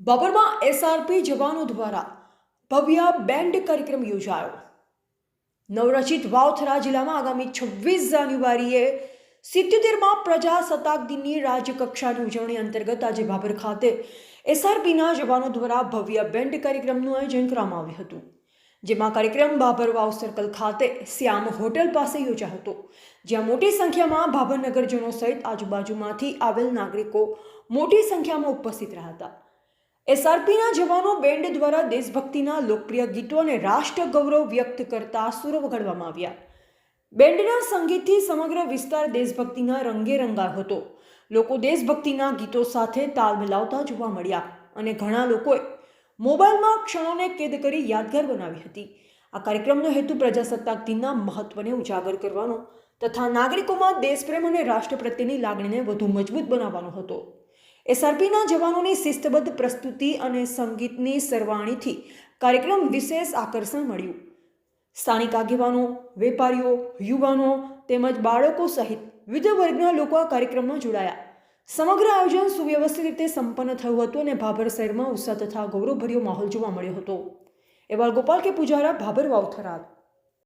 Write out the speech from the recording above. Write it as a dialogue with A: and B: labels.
A: બાબરમાં SRP જવાનો દ્વારા ભવ્ય બેન્ડ કાર્યક્રમ યોજાયો. નવરચિત વાવથરા જિલ્લામાં આગામી છવ્વીસ જાન્યુઆરીએ સિત્યોતેરમાં પ્રજાસત્તાક દિનની રાજ્યકક્ષાની ઉજવણી અંતર્ગત આજે ભાભર ખાતે એસઆરપીના જવાનો દ્વારા ભવ્ય બેન્ડ કાર્યક્રમનું આયોજન કરવામાં આવ્યું હતું, જેમાં કાર્યક્રમ બાબર વાવ સર્કલ ખાતે શ્યામ હોટલ પાસે યોજાયો હતો, જ્યાં મોટી સંખ્યામાં ભાભર નગરજનો સહિત આજુબાજુમાંથી આવેલ નાગરિકો મોટી સંખ્યામાં ઉપસ્થિત રહ્યા હતા. એસઆરપીના જવાનો બેન્ડ દ્વારા દેશભક્તિના લોકપ્રિય ગીતો અને રાષ્ટ્ર ગૌરવ વ્યક્ત કરતા સુરો વગાડવામાં આવ્યા. બેન્ડના સંગીતથી સમગ્ર વિસ્તાર દેશભક્તિના રંગે રંગાયો હતો. લોકો દેશભક્તિના ગીતો સાથે તાલ મિલાવતા જોવા મળ્યા અને ઘણા લોકોએ મોબાઈલમાં ક્ષણોને કેદ કરી યાદગાર બનાવી હતી. આ કાર્યક્રમનો હેતુ પ્રજાસત્તાક દિનના મહત્વને ઉજાગર કરવાનો તથા નાગરિકોમાં દેશપ્રેમ અને રાષ્ટ્ર પ્રત્યેની લાગણીને વધુ મજબૂત બનાવવાનો હતો. એસઆરપીના જવાનોની શિસ્તબદ્ધ પ્રસ્તુતિ અને સંગીતની સરવાણીથી કાર્યક્રમ વિશેષ આકર્ષણ મળ્યું. સ્થાનિક આગેવાનો, વેપારીઓ, યુવાનો તેમજ બાળકો સહિત વિવિધ વર્ગના લોકો આ કાર્યક્રમમાં જોડાયા. સમગ્ર આયોજન સુવ્યવસ્થિત રીતે સંપન્ન થયું હતું અને ભાભર શહેરમાં ઉત્સાહ તથા ગૌરવભર્યો માહોલ જોવા મળ્યો હતો. એવા ગોપાલ કે પૂજારા, ભાભર વાવથરાદ.